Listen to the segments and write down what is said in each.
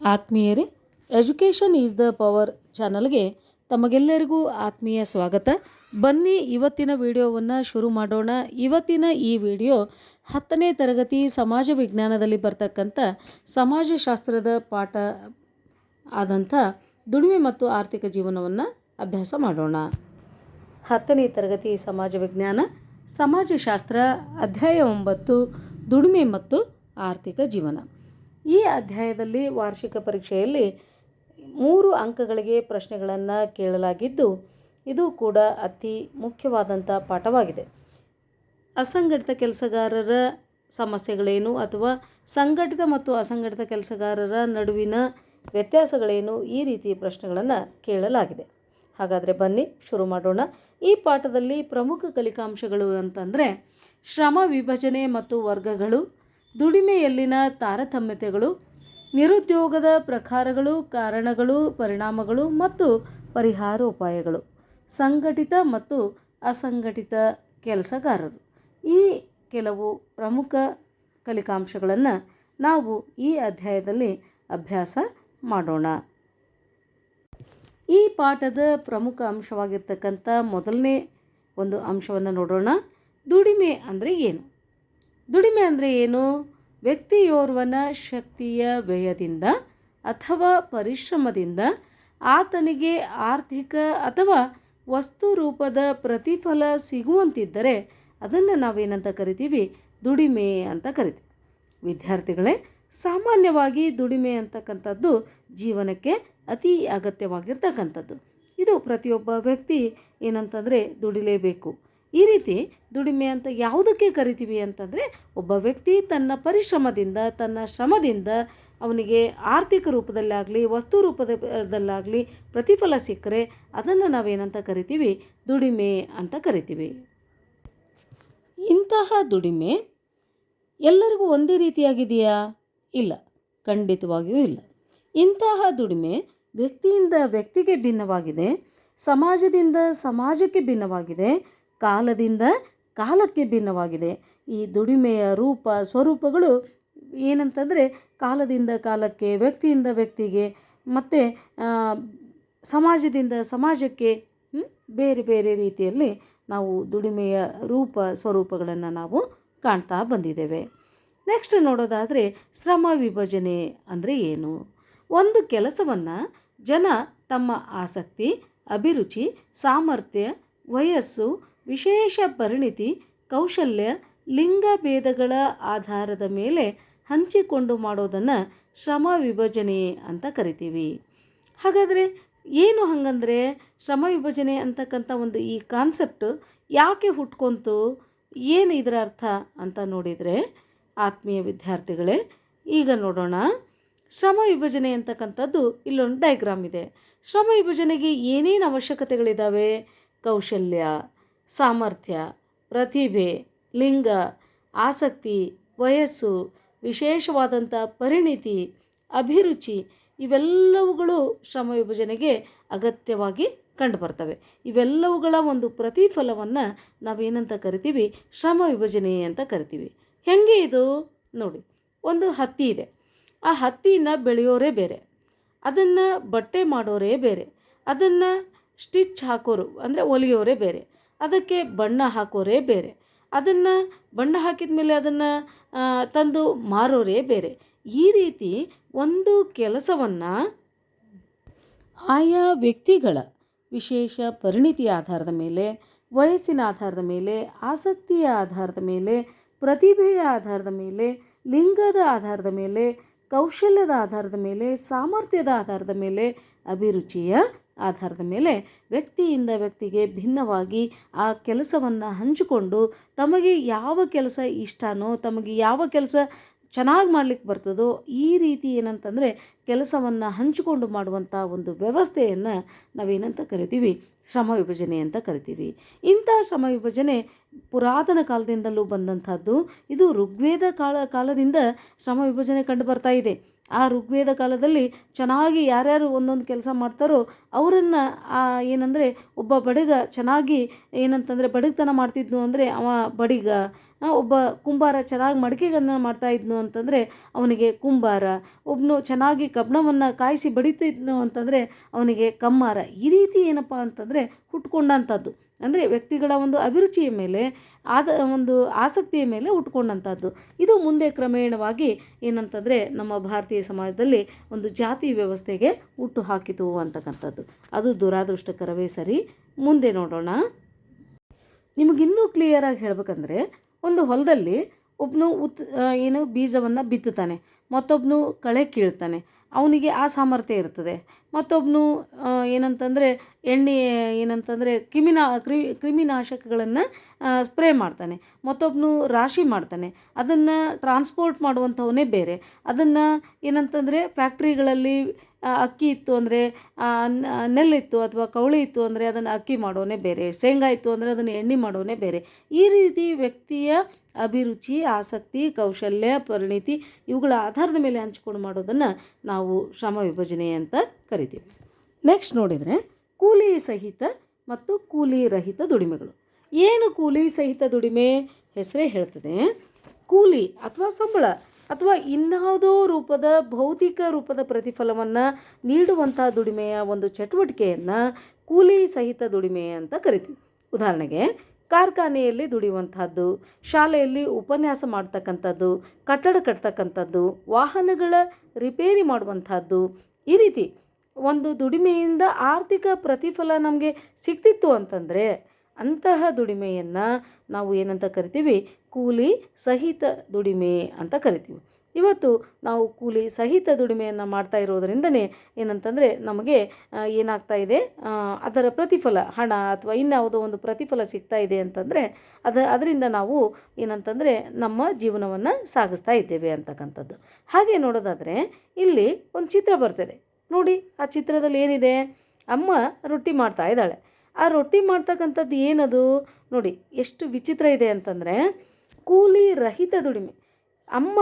ಆತ್ಮೀಯರೇ, education is the power ಚಾನಲ್ಗೆ ತಮಗೆಲ್ಲರಿಗೂ ಆತ್ಮೀಯ ಸ್ವಾಗತ. ಬನ್ನಿ ಇವತ್ತಿನ ವಿಡಿಯೋವನ್ನು ಶುರು ಮಾಡೋಣ. ಇವತ್ತಿನ ಈ ವಿಡಿಯೋ ಹತ್ತನೇ ತರಗತಿ ಸಮಾಜ ವಿಜ್ಞಾನದಲ್ಲಿ ಬರ್ತಕ್ಕಂಥ ಸಮಾಜಶಾಸ್ತ್ರದ ಪಾಠ ಆದಂಥ ದುಡಿಮೆ ಮತ್ತು ಆರ್ಥಿಕ ಜೀವನವನ್ನು ಅಭ್ಯಾಸ ಮಾಡೋಣ. ಹತ್ತನೇ ತರಗತಿ ಸಮಾಜ ವಿಜ್ಞಾನ, ಸಮಾಜಶಾಸ್ತ್ರ ಅಧ್ಯಾಯ ಒಂಬತ್ತು, ದುಡಿಮೆ ಮತ್ತು ಆರ್ಥಿಕ ಜೀವನ. ಈ ಅಧ್ಯಾಯದಲ್ಲಿ ವಾರ್ಷಿಕ ಪರೀಕ್ಷೆಯಲ್ಲಿ ಮೂರು ಅಂಕಗಳಿಗೆ ಪ್ರಶ್ನೆಗಳನ್ನು ಕೇಳಲಾಗಿದ್ದು, ಇದು ಕೂಡ ಅತಿ ಮುಖ್ಯವಾದಂಥ ಪಾಠವಾಗಿದೆ. ಅಸಂಘಟಿತ ಕೆಲಸಗಾರರ ಸಮಸ್ಯೆಗಳೇನು ಅಥವಾ ಸಂಘಟಿತ ಮತ್ತು ಅಸಂಘಟಿತ ಕೆಲಸಗಾರರ ನಡುವಿನ ವ್ಯತ್ಯಾಸಗಳೇನು ಈ ರೀತಿಯ ಪ್ರಶ್ನೆಗಳನ್ನು ಕೇಳಲಾಗಿದೆ. ಹಾಗಾದರೆ ಬನ್ನಿ, ಶುರು ಮಾಡೋಣ. ಈ ಪಾಠದಲ್ಲಿ ಪ್ರಮುಖ ಕಲಿಕಾಂಶಗಳು ಅಂತಂದರೆ ಶ್ರಮ ವಿಭಜನೆ ಮತ್ತು ವರ್ಗಗಳು ದುಡಿಮೆಯಲ್ಲಿನ ತಾರತಮ್ಯತೆಗಳು, ನಿರುದ್ಯೋಗದ ಪ್ರಕಾರಗಳು, ಕಾರಣಗಳು, ಪರಿಣಾಮಗಳು ಮತ್ತು ಪರಿಹಾರೋಪಾಯಗಳು, ಸಂಘಟಿತ ಮತ್ತು ಅಸಂಘಟಿತ ಕೆಲಸಗಾರರು. ಈ ಕೆಲವು ಪ್ರಮುಖ ಕಲಿಕಾಂಶಗಳನ್ನು ನಾವು ಈ ಅಧ್ಯಾಯದಲ್ಲಿ ಅಭ್ಯಾಸ ಮಾಡೋಣ. ಈ ಪಾಠದ ಪ್ರಮುಖ ಅಂಶವಾಗಿರ್ತಕ್ಕಂಥ ಮೊದಲನೇ ಒಂದು ಅಂಶವನ್ನು ನೋಡೋಣ. ದುಡಿಮೆ ಅಂದರೆ ಏನು? ದುಡಿಮೆ ಅಂದರೆ ಏನು? ವ್ಯಕ್ತಿಯೋರ್ವನ ಶಕ್ತಿಯ ವ್ಯಯದಿಂದ ಅಥವಾ ಪರಿಶ್ರಮದಿಂದ ಆತನಿಗೆ ಆರ್ಥಿಕ ಅಥವಾ ವಸ್ತು ರೂಪದ ಪ್ರತಿಫಲ ಸಿಗುವಂತಿದ್ದರೆ ಅದನ್ನು ನಾವೇನಂತ ಕರಿತೀವಿ? ದುಡಿಮೆ ಅಂತ ಕರಿತೀವಿ. ವಿದ್ಯಾರ್ಥಿಗಳೇ, ಸಾಮಾನ್ಯವಾಗಿ ದುಡಿಮೆ ಅಂತಕ್ಕಂಥದ್ದು ಜೀವನಕ್ಕೆ ಅತಿ ಅಗತ್ಯವಾಗಿರ್ತಕ್ಕಂಥದ್ದು. ಇದು ಪ್ರತಿಯೊಬ್ಬ ವ್ಯಕ್ತಿ ಏನಂತಂದರೆ ದುಡಿಲೇಬೇಕು. ಈ ರೀತಿ ದುಡಿಮೆ ಅಂತ ಯಾವುದಕ್ಕೆ ಕರಿತೀವಿ ಅಂತಂದರೆ ಒಬ್ಬ ವ್ಯಕ್ತಿ ತನ್ನ ಪರಿಶ್ರಮದಿಂದ, ತನ್ನ ಶ್ರಮದಿಂದ ಅವನಿಗೆ ಆರ್ಥಿಕ ರೂಪದಲ್ಲಾಗಲಿ, ವಸ್ತು ರೂಪದಲ್ಲಾಗಲಿ ಪ್ರತಿಫಲ ಸಿಕ್ಕರೆ ಅದನ್ನು ನಾವೇನಂತ ಕರಿತೀವಿ? ದುಡಿಮೆ ಅಂತ ಕರಿತೀವಿ. ಇಂತಹ ದುಡಿಮೆ ಎಲ್ಲರಿಗೂ ಒಂದೇ ರೀತಿಯಾಗಿದೆಯಾ? ಇಲ್ಲ. ಖಂಡಿತವಾಗಿಯೂ ಇಲ್ಲ. ಇಂತಹ ದುಡಿಮೆ ವ್ಯಕ್ತಿಯಿಂದ ವ್ಯಕ್ತಿಗೆ ಭಿನ್ನವಾಗಿದೆ, ಸಮಾಜದಿಂದ ಸಮಾಜಕ್ಕೆ ಭಿನ್ನವಾಗಿದೆ ಕಾಲದಿಂದ ಕಾಲಕ್ಕೆ ಭಿನ್ನವಾಗಿದೆ. ಈ ದುಡಿಮೆಯ ರೂಪ ಸ್ವರೂಪಗಳು ಏನಂತಂದರೆ ಕಾಲದಿಂದ ಕಾಲಕ್ಕೆ, ವ್ಯಕ್ತಿಯಿಂದ ವ್ಯಕ್ತಿಗೆ, ಮತ್ತು ಸಮಾಜದಿಂದ ಸಮಾಜಕ್ಕೆ ಬೇರೆ ಬೇರೆ ರೀತಿಯಲ್ಲಿ ನಾವು ದುಡಿಮೆಯ ರೂಪ ಸ್ವರೂಪಗಳನ್ನು ನಾವು ಕಾಣ್ತಾ ಬಂದಿದ್ದೇವೆ. ನೆಕ್ಸ್ಟ್ ನೋಡೋದಾದರೆ ಶ್ರಮ ವಿಭಜನೆ ಅಂದರೆ ಏನು? ಒಂದು ಕೆಲಸವನ್ನು ಜನ ತಮ್ಮ ಆಸಕ್ತಿ, ಅಭಿರುಚಿ, ಸಾಮರ್ಥ್ಯ, ವಯಸ್ಸು ವಿಶೇಷ ಪರಿಣಿತಿ ಕೌಶಲ್ಯ ಲಿಂಗ ಭೇದಗಳ ಆಧಾರದ ಮೇಲೆ ಹಂಚಿಕೊಂಡು ಮಾಡೋದನ್ನು ಶ್ರಮ ವಿಭಜನೆ ಅಂತ ಕರಿತೀವಿ. ಹಾಗಾದರೆ ಏನು ಹಾಗಂದರೆ ಶ್ರಮ ವಿಭಜನೆ ಅಂತಕ್ಕಂಥ ಒಂದು ಈ ಕಾನ್ಸೆಪ್ಟು ಯಾಕೆ ಹುಟ್ಕೊಂತು? ಏನು ಇದರ ಅರ್ಥ ಅಂತ ನೋಡಿದರೆ ಆತ್ಮೀಯ ವಿದ್ಯಾರ್ಥಿಗಳೇ, ಈಗ ನೋಡೋಣ. ಶ್ರಮ ವಿಭಜನೆ ಅಂತಕ್ಕಂಥದ್ದು ಇಲ್ಲೊಂದು ಡಯಾಗ್ರಾಮ್ ಇದೆ. ಶ್ರಮ ವಿಭಜನೆಗೆ ಏನೇನು ಅವಶ್ಯಕತೆಗಳಿದ್ದಾವೆ ಕೌಶಲ್ಯ ಸಾಮರ್ಥ್ಯ, ಪ್ರತಿಭೆ, ಲಿಂಗ, ಆಸಕ್ತಿ, ವಯಸ್ಸು, ವಿಶೇಷವಾದಂಥ ಪರಿಣಿತಿ, ಅಭಿರುಚಿ ಇವೆಲ್ಲವುಗಳು ಶ್ರಮ ವಿಭಜನೆಗೆ ಅಗತ್ಯವಾಗಿ ಕಂಡುಬರ್ತವೆ. ಇವೆಲ್ಲವುಗಳ ಒಂದು ಪ್ರತಿಫಲವನ್ನು ನಾವೇನಂತ ಕರಿತೀವಿ? ಶ್ರಮ ವಿಭಜನೆ ಅಂತ ಕರಿತೀವಿ. ಹೆಂಗೆ ಇದು? ನೋಡಿ, ಒಂದು ಹತ್ತಿ ಇದೆ. ಆ ಹತ್ತಿನ ಬೆಳೆಯೋರೇ ಬೇರೆ. ಅದನ್ನು ಬಟ್ಟೆ ಮಾಡೋರೇ ಬೇರೆ. ಅದನ್ನು ಸ್ಟಿಚ್ ಹಾಕೋರು, ಅಂದರೆ ಹೊಲಿಯೋರೇ ಬೇರೆ. ಅದಕ್ಕೆ ಬಣ್ಣ ಹಾಕೋರೇ ಬೇರೆ. ಅದನ್ನು ಬಣ್ಣ ಹಾಕಿದ ಮೇಲೆ ಅದನ್ನು ತಂದು ಮಾರೋರೇ ಬೇರೆ. ಈ ರೀತಿ ಒಂದು ಕೆಲಸವನ್ನು ಆಯಾ ವ್ಯಕ್ತಿಗಳ ವಿಶೇಷ ಪರಿಣಿತಿಯ ಆಧಾರದ ಮೇಲೆ, ವಯಸ್ಸಿನ ಆಧಾರದ ಮೇಲೆ, ಆಸಕ್ತಿಯ ಆಧಾರದ ಮೇಲೆ, ಪ್ರತಿಭೆಯ ಆಧಾರದ ಮೇಲೆ, ಲಿಂಗದ ಆಧಾರದ ಮೇಲೆ, ಕೌಶಲ್ಯದ ಆಧಾರದ ಮೇಲೆ, ಸಾಮರ್ಥ್ಯದ ಆಧಾರದ ಮೇಲೆ ಅಭಿರುಚಿಯ ಆಧಾರದ ಮೇಲೆ ವ್ಯಕ್ತಿಯಿಂದ ವ್ಯಕ್ತಿಗೆ ಭಿನ್ನವಾಗಿ ಆ ಕೆಲಸವನ್ನು ಹಂಚಿಕೊಂಡು ತಮಗೆ ಯಾವ ಕೆಲಸ ಇಷ್ಟನೋ, ತಮಗೆ ಯಾವ ಕೆಲಸ ಚೆನ್ನಾಗಿ ಮಾಡ್ಲಿಕ್ಕೆ ಬರ್ತದೋ ಈ ರೀತಿ ಏನಂತಂದರೆ ಕೆಲಸವನ್ನು ಹಂಚಿಕೊಂಡು ಮಾಡುವಂಥ ಒಂದು ವ್ಯವಸ್ಥೆಯನ್ನು ನಾವೇನಂತ ಕರಿತೀವಿ? ಶ್ರಮ ವಿಭಜನೆ ಅಂತ ಕರಿತೀವಿ. ಇಂಥ ಶ್ರಮ ವಿಭಜನೆ ಪುರಾತನ ಕಾಲದಿಂದಲೂ ಬಂದಂಥದ್ದು. ಇದು ಋಗ್ವೇದ ಕಾಲ ಕಾಲದಿಂದ ಶ್ರಮ ವಿಭಜನೆ ಕಂಡು ಬರ್ತಾ ಇದೆ. ಆ ಋಗ್ವೇದ ಕಾಲದಲ್ಲಿ ಚೆನ್ನಾಗಿ ಯಾರ್ಯಾರು ಒಂದೊಂದು ಕೆಲಸ ಮಾಡ್ತಾರೋ ಅವರನ್ನು ಏನಂದರೆ ಒಬ್ಬ ಬಡಗ ಚೆನ್ನಾಗಿ ಏನಂತಂದರೆ ಬಡಗ್ತನ ಮಾಡ್ತಿದ್ನು ಅಂದರೆ ಅವ ಬಡಿಗ. ಒಬ್ಬ ಕುಂಬಾರ ಚೆನ್ನಾಗಿ ಮಡಿಕೆಗಳನ್ನ ಮಾಡ್ತಾ ಇದ್ನು ಅಂತಂದರೆ ಅವನಿಗೆ ಕುಂಬಾರ ಒಬ್ಬನು ಚೆನ್ನಾಗಿ ಕಬ್ಬಣವನ್ನು ಕಾಯಿಸಿ ಬಡಿತಿದ್ನು ಅಂತಂದರೆ ಅವನಿಗೆ ಕಮ್ಮಾರ. ಈ ರೀತಿ ಏನಪ್ಪ ಅಂತಂದರೆ ಹುಟ್ಕೊಂಡಂಥದ್ದು ಅಂದರೆ ವ್ಯಕ್ತಿಗಳ ಒಂದು ಅಭಿರುಚಿಯ ಮೇಲೆ, ಆದ, ಒಂದು ಆಸಕ್ತಿಯ ಮೇಲೆ ಹುಟ್ಕೊಂಡಂಥದ್ದು ಇದು ಮುಂದೆ ಕ್ರಮೇಣವಾಗಿ ಏನಂತಂದರೆ ನಮ್ಮ ಭಾರತೀಯ ಸಮಾಜದಲ್ಲಿ ಒಂದು ಜಾತಿ ವ್ಯವಸ್ಥೆಗೆ ಹುಟ್ಟು ಹಾಕಿತು ಅಂತಕ್ಕಂಥದ್ದು. ಅದು ದುರಾದೃಷ್ಟಕರವೇ ಸರಿ. ಮುಂದೆ ನೋಡೋಣ. ನಿಮಗಿನ್ನೂ ಕ್ಲಿಯರಾಗಿ ಹೇಳ್ಬೇಕಂದ್ರೆ ಒಂದು ಹೊಲದಲ್ಲಿ ಒಬ್ಬನು ಉತ್ ಏನು ಬೀಜವನ್ನು ಬಿತ್ತುತ್ತಾನೆ. ಮತ್ತೊಬ್ಬನು ಕಳೆ ಕೀಳ್ತಾನೆ. ಅವನಿಗೆ ಆ ಸಾಮರ್ಥ್ಯ ಇರ್ತದೆ. ಮತ್ತೊಬ್ಬನು ಏನಂತಂದರೆ ಎಣ್ಣೆ, ಏನಂತಂದರೆ ಕ್ರಿಮಿನಾ, ಕ್ರಿ, ಕ್ರಿಮಿನಾಶಕಗಳನ್ನು ಸ್ಪ್ರೇ ಮಾಡ್ತಾನೆ. ಮತ್ತೊಬ್ಬನು ರಾಶಿ ಮಾಡ್ತಾನೆ. ಅದನ್ನು ಟ್ರಾನ್ಸ್ಪೋರ್ಟ್ ಮಾಡುವಂಥವನೇ ಬೇರೆ. ಅದನ್ನು ಏನಂತಂದರೆ ಫ್ಯಾಕ್ಟ್ರಿಗಳಲ್ಲಿ ಅಕ್ಕಿ ಇತ್ತು ಅಂದರೆ ನೆಲ್ಲಿತ್ತು ಅಥವಾ ಕವಳಿ ಇತ್ತು ಅಂದರೆ ಅದನ್ನು ಅಕ್ಕಿ ಮಾಡೋನೇ ಬೇರೆ, ಶೇಂಗಾ ಇತ್ತು ಅಂದರೆ ಅದನ್ನು ಎಣ್ಣೆ ಮಾಡೋನೇ ಬೇರೆ. ಈ ರೀತಿ ವ್ಯಕ್ತಿಯ ಅಭಿರುಚಿ, ಆಸಕ್ತಿ, ಕೌಶಲ್ಯ, ಪರಿಣಿತಿ ಇವುಗಳ ಆಧಾರದ ಮೇಲೆ ಹಂಚ್ಕೊಂಡು ಮಾಡೋದನ್ನು ನಾವು ಶ್ರಮ ವಿಭಜನೆ ಅಂತ ಕರಿತೀವಿ. ನೆಕ್ಸ್ಟ್ ನೋಡಿದರೆ ಕೂಲಿ ಸಹಿತ ಮತ್ತು ಕೂಲಿ ರಹಿತ ದುಡಿಮೆಗಳು. ಏನು ಕೂಲಿ ಸಹಿತ ದುಡಿಮೆ? ಹೆಸರೇ ಹೇಳ್ತದೆ. ಕೂಲಿ ಅಥವಾ ಸಂಬಳ. ಅಥವಾ ಇನ್ನಾವುದೋ ರೂಪದ ಭೌತಿಕ ರೂಪದ ಪ್ರತಿಫಲವನ್ನು ನೀಡುವಂಥ ದುಡಿಮೆಯ ಒಂದು ಚಟುವಟಿಕೆಯನ್ನು ಕೂಲಿ ಸಹಿತ ದುಡಿಮೆ ಅಂತ ಕರಿತೀವಿ. ಉದಾಹರಣೆಗೆ, ಕಾರ್ಖಾನೆಯಲ್ಲಿ ದುಡಿಯುವಂಥದ್ದು ಶಾಲೆಯಲ್ಲಿ ಉಪನ್ಯಾಸ ಮಾಡ್ತಕ್ಕಂಥದ್ದು, ಕಟ್ಟಡ ಕಟ್ತಕ್ಕಂಥದ್ದು, ವಾಹನಗಳ ರಿಪೇರಿ ಮಾಡುವಂಥದ್ದು ಈ ರೀತಿ ಒಂದು ದುಡಿಮೆಯಿಂದ ಆರ್ಥಿಕ ಪ್ರತಿಫಲ ನಮಗೆ ಸಿಗ್ತಿತ್ತು ಅಂತಂದರೆ ಅಂತಹ ದುಡಿಮೆಯನ್ನು ನಾವು ಏನಂತ ಕರಿತೀವಿ? ಕೂಲಿ ಸಹಿತ ದುಡಿಮೆ ಅಂತ ಕರಿತೀವಿ. ಇವತ್ತು ನಾವು ಕೂಲಿ ಸಹಿತ ದುಡಿಮೆಯನ್ನು ಮಾಡ್ತಾ ಇರೋದರಿಂದನೇ ಏನಂತಂದರೆ ನಮಗೆ ಏನಾಗ್ತಾ ಇದೆ? ಅದರ ಪ್ರತಿಫಲ, ಹಣ ಅಥವಾ ಇನ್ಯಾವುದೋ ಒಂದು ಪ್ರತಿಫಲ ಸಿಗ್ತಾ ಇದೆ ಅಂತಂದರೆ ಅದ, ಅದರಿಂದ ನಾವು ಏನಂತಂದರೆ ನಮ್ಮ ಜೀವನವನ್ನು ಸಾಗಿಸ್ತಾ ಇದ್ದೇವೆ ಅಂತಕ್ಕಂಥದ್ದು. ಹಾಗೆ ನೋಡೋದಾದರೆ ಇಲ್ಲಿ ಒಂದು ಚಿತ್ರ ಬರ್ತದೆ. ನೋಡಿ ಆ ಚಿತ್ರದಲ್ಲಿ ಏನಿದೆ? ಅಮ್ಮ ರೊಟ್ಟಿ ಮಾಡ್ತಾ ಇದ್ದಾಳೆ. ಆ ರೊಟ್ಟಿ ಮಾಡ್ತಕ್ಕಂಥದ್ದು ಏನದು? ನೋಡಿ, ಎಷ್ಟು ವಿಚಿತ್ರ ಇದೆ ಅಂತಂದರೆ, ಕೂಲಿ ರಹಿತ ದುಡಿಮೆ. ಅಮ್ಮ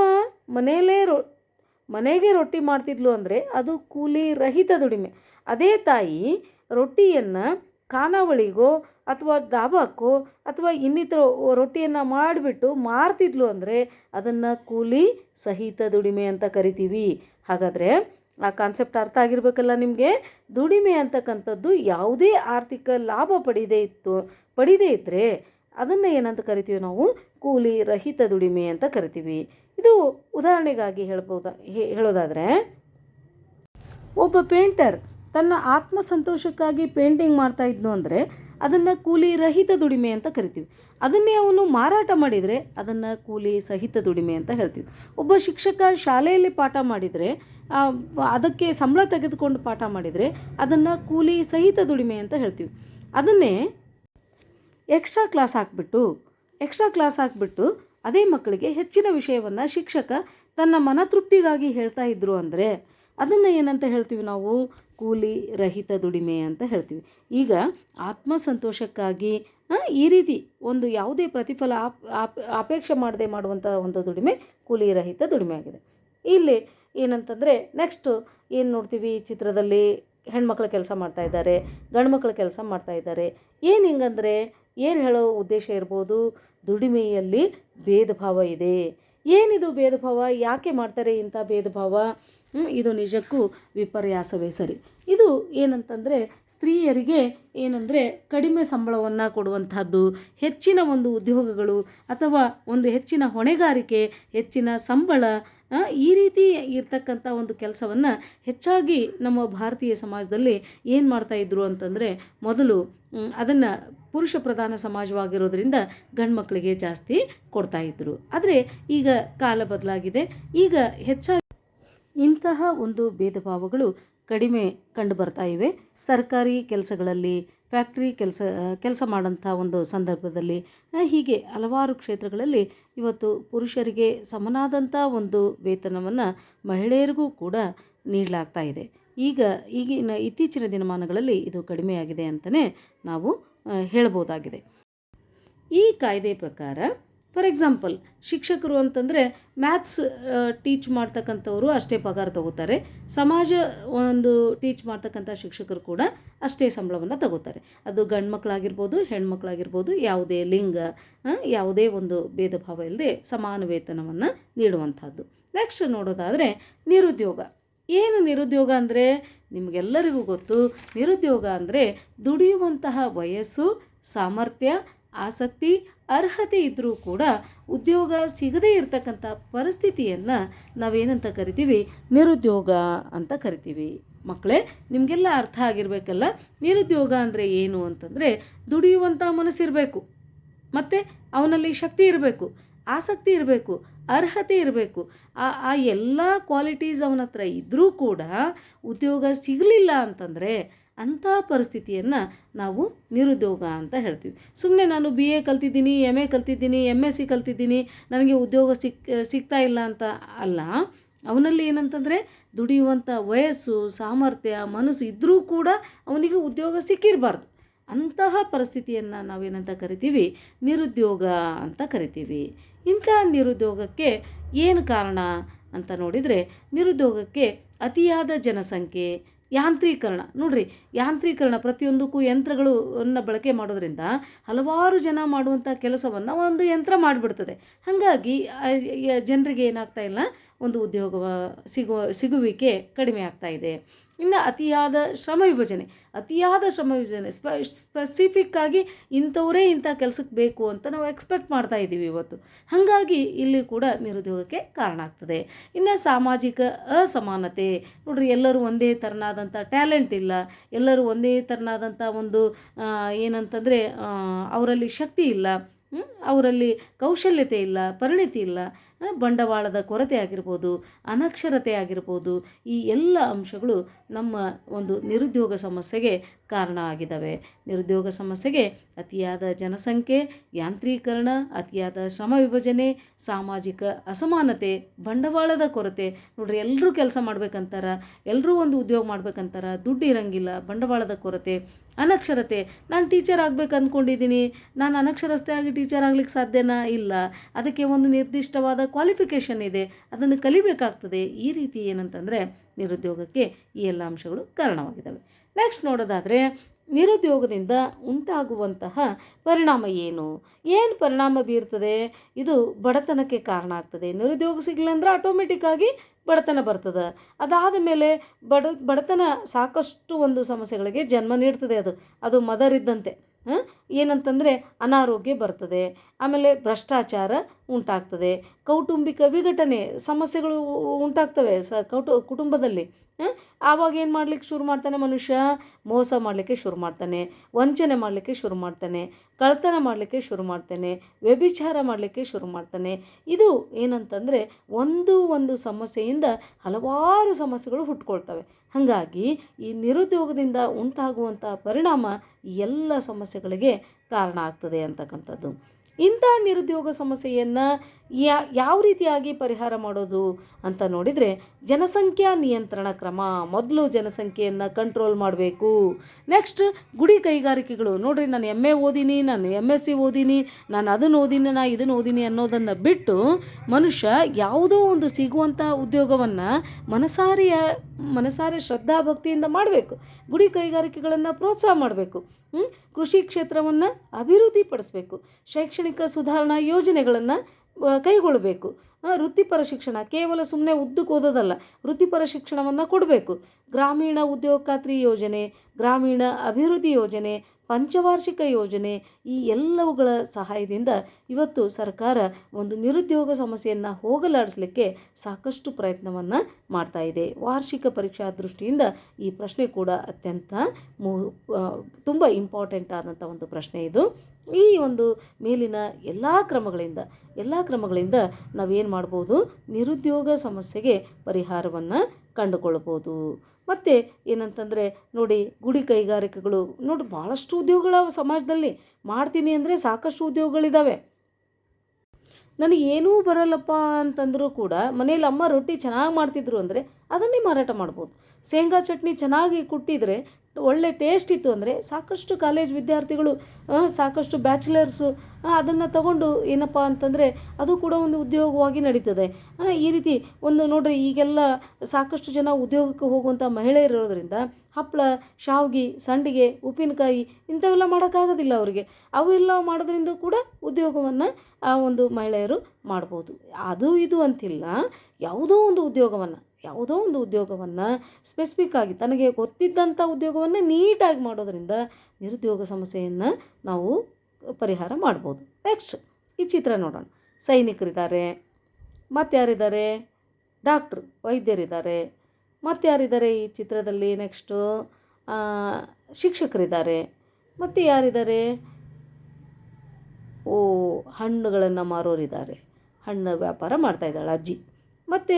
ಮನೆಯಲ್ಲೇ ರೊ, ಮನೆಗೆ ರೊಟ್ಟಿ ಮಾಡ್ತಿದ್ಲು ಅಂದರೆ ಅದು ಕೂಲಿ ರಹಿತ ದುಡಿಮೆ. ಅದೇ ತಾಯಿ ರೊಟ್ಟಿಯನ್ನು ಖಾನಾವಳಿಗೋ ಅಥವಾ ದಾಬಾಕ್ಕೋ ಅಥವಾ ಇನ್ನಿತರ ರೊಟ್ಟಿಯನ್ನು ಮಾಡಿಬಿಟ್ಟು ಮಾರ್ತಿದ್ಲು ಅಂದರೆ ಅದನ್ನು ಕೂಲಿ ಸಹಿತ ದುಡಿಮೆ ಅಂತ ಕರಿತೀವಿ. ಹಾಗಾದರೆ ಆ ಕಾನ್ಸೆಪ್ಟ್ ಅರ್ಥ ಆಗಿರಬೇಕಲ್ಲ ನಿಮಗೆ? ದುಡಿಮೆ ಅಂತಕ್ಕಂಥದ್ದು ಯಾವುದೇ ಆರ್ಥಿಕ ಲಾಭ ಪಡೀದೇ ಇತ್ತು, ಪಡೀದೇ ಇದ್ದರೆ ಅದನ್ನು ಏನಂತ ಕರಿತೀವಿ ನಾವು? ಕೂಲಿ ರಹಿತ ದುಡಿಮೆ ಅಂತ ಕರಿತೀವಿ. ಇದು ಉದಾಹರಣೆಗಾಗಿ ಹೇಳ್ಬೋದಾ? ಹೇಳೋದಾದರೆ, ಒಬ್ಬ ಪೇಂಟರ್ ತನ್ನ ಆತ್ಮ ಸಂತೋಷಕ್ಕಾಗಿ ಪೇಂಟಿಂಗ್ ಮಾಡ್ತಾ ಇದ್ನು ಅಂದರೆ ಅದನ್ನು ಕೂಲಿ ರಹಿತ ದುಡಿಮೆ ಅಂತ ಕರಿತೀವಿ. ಅದನ್ನೇ ಅವನು ಮಾರಾಟ ಮಾಡಿದರೆ ಅದನ್ನು ಕೂಲಿ ಸಹಿತ ದುಡಿಮೆ ಅಂತ ಹೇಳ್ತೀವಿ. ಒಬ್ಬ ಶಿಕ್ಷಕ ಶಾಲೆಯಲ್ಲಿ ಪಾಠ ಮಾಡಿದರೆ ಅದಕ್ಕೆ ಸಂಬಳ ತೆಗೆದುಕೊಂಡು ಪಾಠ ಮಾಡಿದರೆ ಅದನ್ನು ಕೂಲಿ ಸಹಿತ ದುಡಿಮೆ ಅಂತ ಹೇಳ್ತೀವಿ. ಅದನ್ನೇ ಎಕ್ಸ್ಟ್ರಾ ಕ್ಲಾಸ್ ಹಾಕ್ಬಿಟ್ಟು, ಎಕ್ಸ್ಟ್ರಾ ಕ್ಲಾಸ್ ಹಾಕ್ಬಿಟ್ಟು ಅದೇ ಮಕ್ಕಳಿಗೆ ಹೆಚ್ಚಿನ ವಿಷಯವನ್ನು ಶಿಕ್ಷಕ ತನ್ನ ಮನತೃಪ್ತಿಗಾಗಿ ಹೇಳ್ತಾ ಇದ್ದರು ಅಂದರೆ ಅದನ್ನು ಏನಂತ ಹೇಳ್ತೀವಿ ನಾವು? ಕೂಲಿ ರಹಿತ ದುಡಿಮೆ ಅಂತ ಹೇಳ್ತೀವಿ. ಈಗ ಆತ್ಮ ಸಂತೋಷಕ್ಕಾಗಿ ಈ ರೀತಿ ಒಂದು ಯಾವುದೇ ಪ್ರತಿಫಲ ಆಪ್ ಆಪ್, ಅಪೇಕ್ಷೆ ಮಾಡದೆ ಮಾಡುವಂಥ ಒಂದು ದುಡಿಮೆ ಕೂಲಿ ರಹಿತ ದುಡಿಮೆ ಆಗಿದೆ. ಇಲ್ಲಿ ಏನಂತಂದರೆ ನೆಕ್ಸ್ಟು ಏನು ನೋಡ್ತೀವಿ, ಈ ಚಿತ್ರದಲ್ಲಿ ಹೆಣ್ಮಕ್ಳು ಕೆಲಸ ಮಾಡ್ತಾ ಇದ್ದಾರೆ, ಗಂಡ್ಮಕ್ಳು ಕೆಲಸ ಮಾಡ್ತಾ ಇದ್ದಾರೆ. ಏನು ಹಿಂಗಂದರೆ, ಏನು ಹೇಳೋ ಉದ್ದೇಶ ಇರ್ಬೋದು, ದುಡಿಮೆಯಲ್ಲಿ ಭೇದ ಭಾವ ಇದೆ. ಏನಿದು ಭೇದ ಭಾವ ಯಾಕೆ ಮಾಡ್ತಾರೆ ಇಂಥ ಭೇದ ಭಾವ ಇದು ನಿಜಕ್ಕೂ ವಿಪರ್ಯಾಸವೇ ಸರಿ. ಇದು ಏನಂತಂದರೆ ಸ್ತ್ರೀಯರಿಗೆ ಏನಂದರೆ ಕಡಿಮೆ ಸಂಬಳವನ್ನು ಕೊಡುವಂಥದ್ದು ಹೆಚ್ಚಿನ ಒಂದು ಉದ್ಯೋಗಗಳು ಅಥವಾ ಒಂದು ಹೆಚ್ಚಿನ ಹೊಣೆಗಾರಿಕೆ, ಹೆಚ್ಚಿನ ಸಂಬಳ ಈ ರೀತಿ ಇರ್ತಕ್ಕಂಥ ಒಂದು ಕೆಲಸವನ್ನು ಹೆಚ್ಚಾಗಿ ನಮ್ಮ ಭಾರತೀಯ ಸಮಾಜದಲ್ಲಿ ಏನು ಮಾಡ್ತಾ ಇದ್ರು ಅಂತಂದರೆ ಮೊದಲು ಅದನ್ನು ಪುರುಷ ಪ್ರಧಾನ ಸಮಾಜವಾಗಿರೋದ್ರಿಂದ ಗಂಡು ಮಕ್ಕಳಿಗೆ ಜಾಸ್ತಿ ಕೊಡ್ತಾ ಇದ್ರು. ಆದರೆ ಈಗ ಕಾಲ ಬದಲಾಗಿದೆ. ಈಗ ಹೆಚ್ಚಾಗಿ ಇಂತಹ ಒಂದು ಭೇದ ಭಾವಗಳು ಕಡಿಮೆ ಕಂಡು ಬರ್ತಾ ಇವೆ. ಸರ್ಕಾರಿ ಕೆಲಸಗಳಲ್ಲಿ, ಫ್ಯಾಕ್ಟ್ರಿ ಕೆಲಸ ಕೆಲಸ ಮಾಡೋಂಥ ಒಂದು ಸಂದರ್ಭದಲ್ಲಿ ಹೀಗೆ ಹಲವಾರು ಕ್ಷೇತ್ರಗಳಲ್ಲಿ ಇವತ್ತು ಪುರುಷರಿಗೆ ಸಮನಾದಂಥ ಒಂದು ವೇತನವನ್ನು ಮಹಿಳೆಯರಿಗೂ ಕೂಡ ನೀಡಲಾಗ್ತಾ ಇದೆ. ಈಗ ಈಗಿನ ಇತ್ತೀಚಿನ ದಿನಮಾನಗಳಲ್ಲಿ ಇದು ಕಡಿಮೆಯಾಗಿದೆ ಅಂತಲೇ ನಾವು ಹೇಳ್ಬೋದಾಗಿದೆ ಈ ಕಾಯ್ದೆ ಪ್ರಕಾರ ಫಾರ್ ಎಕ್ಸಾಂಪಲ್ ಶಿಕ್ಷಕರು ಅಂತಂದರೆ ಮ್ಯಾಥ್ಸ್ ಟೀಚ್ ಮಾಡ್ತಕ್ಕಂಥವರು ಅಷ್ಟೇ ಪಗಾರ ತಗೋತಾರೆ. ಸಮಾಜ ಒಂದು ಟೀಚ್ ಮಾಡ್ತಕ್ಕಂಥ ಶಿಕ್ಷಕರು ಕೂಡ ಅಷ್ಟೇ ಸಂಬಳವನ್ನು ತಗೋತಾರೆ. ಅದು ಗಂಡು ಮಕ್ಕಳಾಗಿರ್ಬೋದು ಹೆಣ್ಮಕ್ಳಾಗಿರ್ಬೋದು ಯಾವುದೇ ಲಿಂಗ ಯಾವುದೇ ಒಂದು ಭೇದ ಭಾವ ಇಲ್ಲದೆ ಸಮಾನ ವೇತನವನ್ನು ನೀಡುವಂಥದ್ದು. ನೆಕ್ಸ್ಟ್ ನೋಡೋದಾದರೆ ನಿರುದ್ಯೋಗ. ಏನು ನಿರುದ್ಯೋಗ ಅಂದರೆ? ನಿಮಗೆಲ್ಲರಿಗೂ ಗೊತ್ತು, ನಿರುದ್ಯೋಗ ಅಂದರೆ ದುಡಿಯುವಂತಹ ವಯಸ್ಸು, ಸಾಮರ್ಥ್ಯ, ಆಸಕ್ತಿ ಅರ್ಹತೆ ಇದ್ದರೂ ಕೂಡ ಉದ್ಯೋಗ ಸಿಗದೇ ಇರತಕ್ಕಂಥ ಪರಿಸ್ಥಿತಿಯನ್ನು ನಾವೇನಂತ ಕರಿತೀವಿ? ನಿರುದ್ಯೋಗ ಅಂತ ಕರಿತೀವಿ. ಮಕ್ಕಳೇ ನಿಮಗೆಲ್ಲ ಅರ್ಥ ಆಗಿರಬೇಕಲ್ಲ? ನಿರುದ್ಯೋಗ ಅಂದರೆ ಏನು ಅಂತಂದರೆ ದುಡಿಯುವಂಥ ಮನಸ್ಸಿರಬೇಕು ಮತ್ತು ಅವನಲ್ಲಿ ಶಕ್ತಿ ಇರಬೇಕು, ಆಸಕ್ತಿ ಇರಬೇಕು, ಅರ್ಹತೆ ಇರಬೇಕು. ಆ ಆ ಎಲ್ಲ ಕ್ವಾಲಿಟೀಸ್ ಅವನ ಹತ್ರ ಇದ್ದರೂ ಕೂಡ ಉದ್ಯೋಗ ಸಿಗಲಿಲ್ಲ ಅಂತಂದರೆ ಅಂಥ ಪರಿಸ್ಥಿತಿಯನ್ನು ನಾವು ನಿರುದ್ಯೋಗ ಅಂತ ಹೇಳ್ತೀವಿ. ಸುಮ್ಮನೆ ನಾನು ಬಿ ಎ ಕಲ್ತಿದ್ದೀನಿ ಎಂ ಎ ಕಲ್ತಿದ್ದೀನಿ ಎಂ ಎಸ್ ಸಿ ಕಲ್ತಿದ್ದೀನಿ, ನನಗೆ ಉದ್ಯೋಗ ಸಿಕ್, ಸಿಗ್ತಾ ಇಲ್ಲ ಅಂತ ಅಲ್ಲ. ಅವನಲ್ಲಿ ಏನಂತಂದರೆ ದುಡಿಯುವಂಥ ವಯಸ್ಸು, ಸಾಮರ್ಥ್ಯ, ಮನಸ್ಸು ಇದ್ದರೂ ಕೂಡ ಅವನಿಗೆ ಉದ್ಯೋಗ ಸಿಕ್ಕಿರಬಾರ್ದು. ಅಂತಹ ಪರಿಸ್ಥಿತಿಯನ್ನು ನಾವೇನಂತ ಕರಿತೀವಿ? ನಿರುದ್ಯೋಗ ಅಂತ ಕರಿತೀವಿ. ಇಂಥ ನಿರುದ್ಯೋಗಕ್ಕೆ ಏನು ಕಾರಣ ಅಂತ ನೋಡಿದರೆ ನಿರುದ್ಯೋಗಕ್ಕೆ ಅತಿಯಾದ ಜನಸಂಖ್ಯೆ ಯಾಂತ್ರೀಕರಣ. ನೋಡ್ರಿ, ಯಾಂತ್ರೀಕರಣ ಪ್ರತಿಯೊಂದಕ್ಕೂ ಯಂತ್ರಗಳನ್ನು ಬಳಕೆ ಮಾಡೋದ್ರಿಂದ ಹಲವಾರು ಜನ ಮಾಡುವಂಥ ಕೆಲಸವನ್ನು ಒಂದು ಯಂತ್ರ ಮಾಡಿಬಿಡ್ತದೆ. ಹಾಗಾಗಿ ಜನರಿಗೆ ಏನಾಗ್ತಾ ಇಲ್ಲ, ಒಂದು ಉದ್ಯೋಗ ಸಿಗುವ, ಸಿಗುವಿಕೆ ಕಡಿಮೆ ಆಗ್ತಾ ಇದೆ. ಇನ್ನು ಅತಿಯಾದ ಶ್ರಮ ವಿಭಜನೆ, ಅತಿಯಾದ ಶ್ರಮ ವಿಭಜನೆ, ಸ್ಪ ಸ್ಪೆಸಿಫಿಕ್ಕಾಗಿ ಇಂಥವರೇ ಇಂಥ ಕೆಲಸಕ್ಕೆ ಬೇಕು ಅಂತ ನಾವು ಎಕ್ಸ್ಪೆಕ್ಟ್ ಮಾಡ್ತಾ ಇದ್ದೀವಿ ಇವತ್ತು. ಹಾಗಾಗಿ ಇಲ್ಲಿ ಕೂಡ ನಿರುದ್ಯೋಗಕ್ಕೆ ಕಾರಣ ಆಗ್ತದೆ. ಇನ್ನು ಸಾಮಾಜಿಕ ಅಸಮಾನತೆ, ನೋಡ್ರಿ ಎಲ್ಲರೂ ಒಂದೇ ಥರನಾದಂಥ ಟ್ಯಾಲೆಂಟ್ ಇಲ್ಲ, ಎಲ್ಲರೂ ಒಂದೇ ಥರನಾದಂಥ ಒಂದು ಏನಂತಂದರೆ ಅವರಲ್ಲಿ ಶಕ್ತಿ ಇಲ್ಲ ಅವರಲ್ಲಿ ಕೌಶಲ್ಯತೆ ಇಲ್ಲ, ಪರಿಣಿತಿ ಇಲ್ಲ ಬಂಡವಾಳದ ಕೊರತೆ ಆಗಿರ್ಬೋದು ಅನಕ್ಷರತೆ ಆಗಿರ್ಬೋದು ಈ ಎಲ್ಲ ಅಂಶಗಳು ನಮ್ಮ ಒಂದು ನಿರುದ್ಯೋಗ ಸಮಸ್ಯೆಗೆ ಕಾರಣ ಆಗಿದ್ದಾವೆ. ನಿರುದ್ಯೋಗ ಸಮಸ್ಯೆಗೆ ಅತಿಯಾದ ಜನಸಂಖ್ಯೆ, ಯಾಂತ್ರೀಕರಣ, ಅತಿಯಾದ ಶ್ರಮ ವಿಭಜನೆ, ಸಾಮಾಜಿಕ ಅಸಮಾನತೆ, ಬಂಡವಾಳದ ಕೊರತೆ. ನೋಡ್ರಿ ಎಲ್ಲರೂ ಕೆಲಸ ಮಾಡ್ಬೇಕಂತಾರ ಎಲ್ಲರೂ ಒಂದು ಉದ್ಯೋಗ ಮಾಡ್ಬೇಕಂತಾರ, ದುಡ್ಡು ಇರಂಗಿಲ್ಲ, ಬಂಡವಾಳದ ಕೊರತೆ, ಅನಕ್ಷರತೆ. ನಾನು ಟೀಚರ್ ಆಗ್ಬೇಕು ಅಂದ್ಕೊಂಡಿದ್ದೀನಿ ನಾನು ಅನಕ್ಷರಸ್ಥೆ ಆಗಿ ಟೀಚರ್ ಆಗ್ಲಿಕ್ಕೆ ಸಾಧ್ಯನಾ? ಇಲ್ಲ. ಅದಕ್ಕೆ ಒಂದು ನಿರ್ದಿಷ್ಟವಾದ ಕ್ವಾಲಿಫಿಕೇಷನ್ ಇದೆ. ಅದನ್ನು ಕಲಿಬೇಕಾಗ್ತದೆ. ಈ ರೀತಿ ಏನಂತಂದರೆ ನಿರುದ್ಯೋಗಕ್ಕೆ ಈ ಎಲ್ಲ ಅಂಶಗಳು ಕಾರಣವಾಗಿದ್ದಾವೆ. ನೆಕ್ಸ್ಟ್ ನೋಡೋದಾದರೆ ನಿರುದ್ಯೋಗದಿಂದ ಉಂಟಾಗುವಂತಹ ಪರಿಣಾಮ ಏನು? ಏನು ಪರಿಣಾಮ ಬೀರ್ತದೆ? ಇದು ಬಡತನಕ್ಕೆ ಕಾರಣ ಆಗ್ತದೆ. ನಿರುದ್ಯೋಗ ಸಿಗಲಿಲ್ಲ ಅಂದ್ರೆ ಆಟೋಮೆಟಿಕ್ಕಾಗಿ ಬಡತನ ಬರ್ತದೆ. ಅದಾದ ಮೇಲೆ ಬಡ, ಬಡತನ ಸಾಕಷ್ಟು ಒಂದು ಸಮಸ್ಯೆಗಳಿಗೆ ಜನ್ಮ ನೀಡ್ತದೆ ಅದು. ಅದು ಮದರ್ ಇದ್ದಂತೆ ಏನಂತಂದರೆ ಅನಾರೋಗ್ಯ ಬರ್ತದೆ, ಆಮೇಲೆ ಭ್ರಷ್ಟಾಚಾರ ಉಂಟಾಗ್ತದೆ, ಕೌಟುಂಬಿಕ ವಿಘಟನೆ ಸಮಸ್ಯೆಗಳು ಉಂಟಾಗ್ತವೆ ಸ ಕೌಟು ಕುಟುಂಬದಲ್ಲಿ. ಆವಾಗ ಏನು ಮಾಡ್ಲಿಕ್ಕೆ ಶುರು ಮಾಡ್ತಾನೆ ಮನುಷ್ಯ? ಮೋಸ ಮಾಡಲಿಕ್ಕೆ ಶುರು ಮಾಡ್ತಾನೆ, ವಂಚನೆ ಮಾಡಲಿಕ್ಕೆ ಶುರು ಮಾಡ್ತಾನೆ ಕಳ್ತನ ಮಾಡಲಿಕ್ಕೆ ಶುರು ಮಾಡ್ತಾನೆ, ವ್ಯಭಿಚಾರ ಮಾಡಲಿಕ್ಕೆ ಶುರು ಮಾಡ್ತಾನೆ. ಇದು ಏನಂತಂದರೆ ಒಂದು ಒಂದು ಸಮಸ್ಯೆಯಿಂದ ಹಲವಾರು ಸಮಸ್ಯೆಗಳು ಹುಟ್ಕೊಳ್ತವೆ. ಹಾಗಾಗಿ ಈ ನಿರುದ್ಯೋಗದಿಂದ ಉಂಟಾಗುವಂಥ ಪರಿಣಾಮ ಎಲ್ಲ ಸಮಸ್ಯೆಗಳಿಗೆ ಕಾರಣ ಆಗ್ತದೆ ಅಂತಕ್ಕಂಥದ್ದು. ಇಂಥ ನಿರುದ್ಯೋಗ ಸಮಸ್ಯೆಯನ್ನು ಯಾ, ಯಾವ ರೀತಿಯಾಗಿ ಪರಿಹಾರ ಮಾಡೋದು ಅಂತ ನೋಡಿದರೆ ಜನಸಂಖ್ಯಾ ನಿಯಂತ್ರಣ ಕ್ರಮ. ಮೊದಲು ಜನಸಂಖ್ಯೆಯನ್ನು ಕಂಟ್ರೋಲ್ ಮಾಡಬೇಕು. ನೆಕ್ಸ್ಟ್ ಗುಡಿ ಕೈಗಾರಿಕೆಗಳು. ನೋಡಿರಿ, ನಾನು ಎಂ ಎ ಓದಿನಿ, ನಾನು ಎಂ ಎಸ್ ಸಿ ಓದಿನಿ, ನಾನು ಅದನ್ನು ಓದಿನಿ ನಾನು ಇದನ್ನು ಓದಿನಿ ಅನ್ನೋದನ್ನು ಬಿಟ್ಟು ಮನುಷ್ಯ ಯಾವುದೋ ಒಂದು ಸಿಗುವಂಥ ಉದ್ಯೋಗವನ್ನು ಮನಸಾರಿಯ, ಮನಸಾರೆ ಶ್ರದ್ಧಾಭಕ್ತಿಯಿಂದ ಮಾಡಬೇಕು. ಗುಡಿ ಕೈಗಾರಿಕೆಗಳನ್ನು ಪ್ರೋತ್ಸಾಹ ಮಾಡಬೇಕು. ಕೃಷಿ ಕ್ಷೇತ್ರವನ್ನು ಅಭಿವೃದ್ಧಿಪಡಿಸಬೇಕು. ಶೈಕ್ಷಣಿಕ ಸುಧಾರಣಾ ಯೋಜನೆಗಳನ್ನು ಕೈಗೊಳ್ಳಬೇಕು. ವೃತ್ತಿಪರ ಶಿಕ್ಷಣ ಕೇವಲ ಸುಮ್ಮನೆ ಉದ್ದಕ್ಕೆ ಓದೋದಲ್ಲ ವೃತ್ತಿಪರ ಶಿಕ್ಷಣವನ್ನು ಕೊಡಬೇಕು. ಗ್ರಾಮೀಣ ಉದ್ಯೋಗ ಖಾತ್ರಿ ಯೋಜನೆ, ಗ್ರಾಮೀಣ ಅಭಿವೃದ್ಧಿ ಯೋಜನೆ ಪಂಚವಾರ್ಷಿಕ ಯೋಜನೆ ಈ ಎಲ್ಲವುಗಳ ಸಹಾಯದಿಂದ ಇವತ್ತು ಸರ್ಕಾರ ಒಂದು ನಿರುದ್ಯೋಗ ಸಮಸ್ಯೆಯನ್ನು ಹೋಗಲಾಡಿಸಲಿಕ್ಕೆ ಸಾಕಷ್ಟು ಪ್ರಯತ್ನವನ್ನು ಮಾಡ್ತಾ ಇದೆ. ವಾರ್ಷಿಕ ಪರೀಕ್ಷಾ ದೃಷ್ಟಿಯಿಂದ ಈ ಪ್ರಶ್ನೆ ಕೂಡ ಅತ್ಯಂತ ಮು ತುಂಬ ಇಂಪಾರ್ಟೆಂಟ್ ಆದಂಥ ಒಂದು ಪ್ರಶ್ನೆ ಇದು. ಈ ಒಂದು ಮೇಲಿನ ಎಲ್ಲ ಕ್ರಮಗಳಿಂದ ಎಲ್ಲ ಕ್ರಮಗಳಿಂದ ನಾವೇನು ಮಾಡ್ಬೋದು? ನಿರುದ್ಯೋಗ ಸಮಸ್ಯೆಗೆ ಪರಿಹಾರವನ್ನು ಕಂಡುಕೊಳ್ಬೋದು. ಮತ್ತು ಏನಂತಂದರೆ ನೋಡಿ ಗುಡಿ ಕೈಗಾರಿಕೆಗಳು, ನೋಡಿ ಭಾಳಷ್ಟು ಉದ್ಯೋಗಗಳು ಸಮಾಜದಲ್ಲಿ. ಮಾಡ್ತೀನಿ ಅಂದರೆ ಸಾಕಷ್ಟು ಉದ್ಯೋಗಗಳಿದ್ದಾವೆ ನನಗೆ ಏನೂ ಬರಲ್ಲಪ್ಪ ಅಂತಂದರೂ ಕೂಡ ಮನೇಲಿ ಅಮ್ಮ ರೊಟ್ಟಿ ಚೆನ್ನಾಗಿ ಮಾಡ್ತಿದ್ರು ಅಂದರೆ ಅದನ್ನೇ ಮಾರಾಟ ಮಾಡ್ಬೋದು. ಶೇಂಗಾ ಚಟ್ನಿ ಚೆನ್ನಾಗಿ ಕುಟ್ಟಿದರೆ ಒಳ್ಳೆ ಟೇಸ್ಟ್ ಇತ್ತು ಅಂದರೆ ಸಾಕಷ್ಟು ಕಾಲೇಜ್ ವಿದ್ಯಾರ್ಥಿಗಳು ಸಾಕಷ್ಟು ಬ್ಯಾಚುಲರ್ಸು ಅದನ್ನು ತಗೊಂಡು ಏನಪ್ಪ ಅಂತಂದರೆ ಅದು ಕೂಡ ಒಂದು ಉದ್ಯೋಗವಾಗಿ ನಡೀತದೆ. ಈ ರೀತಿ ಒಂದು ನೋಡ್ರಿ ಈಗೆಲ್ಲ ಸಾಕಷ್ಟು ಜನ ಉದ್ಯೋಗಕ್ಕೆ ಹೋಗುವಂಥ ಮಹಿಳೆಯರು ಇರೋದ್ರಿಂದ ಹಪ್ಪಳ ಶಾವ್ಗೆ, ಸಂಡಿಗೆ, ಉಪ್ಪಿನಕಾಯಿ ಇಂಥವೆಲ್ಲ ಮಾಡೋಕ್ಕಾಗೋದಿಲ್ಲ ಅವರಿಗೆ. ಅವೆಲ್ಲ ಮಾಡೋದ್ರಿಂದ ಕೂಡ ಉದ್ಯೋಗವನ್ನು ಆ ಒಂದು ಮಹಿಳೆಯರು ಮಾಡ್ಬೋದು. ಅದು ಇದು ಅಂತಿಲ್ಲ. ಯಾವುದೋ ಒಂದು ಉದ್ಯೋಗವನ್ನು, ಯಾವುದೋ ಒಂದು ಉದ್ಯೋಗವನ್ನು ಸ್ಪೆಸಿಫಿಕ್ ಆಗಿ ತನಗೆ ಗೊತ್ತಿದ್ದಂಥ ಉದ್ಯೋಗವನ್ನು ನೀಟಾಗಿ ಮಾಡೋದರಿಂದ ನಿರುದ್ಯೋಗ ಸಮಸ್ಯೆಯನ್ನು ನಾವು ಪರಿಹಾರ ಮಾಡ್ಬೋದು. ನೆಕ್ಸ್ಟ್ ಈ ಚಿತ್ರ ನೋಡೋಣ. ಸೈನಿಕರಿದ್ದಾರೆ ಮತ್ತಾರಿದ್ದಾರೆ ಡಾಕ್ಟ್ರು ವೈದ್ಯರಿದ್ದಾರೆ. ಮತ್ತಾರಿದ್ದಾರೆ ಈ ಚಿತ್ರದಲ್ಲಿ? ನೆಕ್ಸ್ಟು ಶಿಕ್ಷಕರಿದ್ದಾರೆ. ಮತ್ತು ಯಾರಿದ್ದಾರೆ? ಹಣ್ಣುಗಳನ್ನು ಮಾರೋರಿದ್ದಾರೆ ಹಣ್ಣು ವ್ಯಾಪಾರ ಮಾಡ್ತಾಯಿದ್ದಾಳೆ ಅಜ್ಜಿ. ಮತ್ತು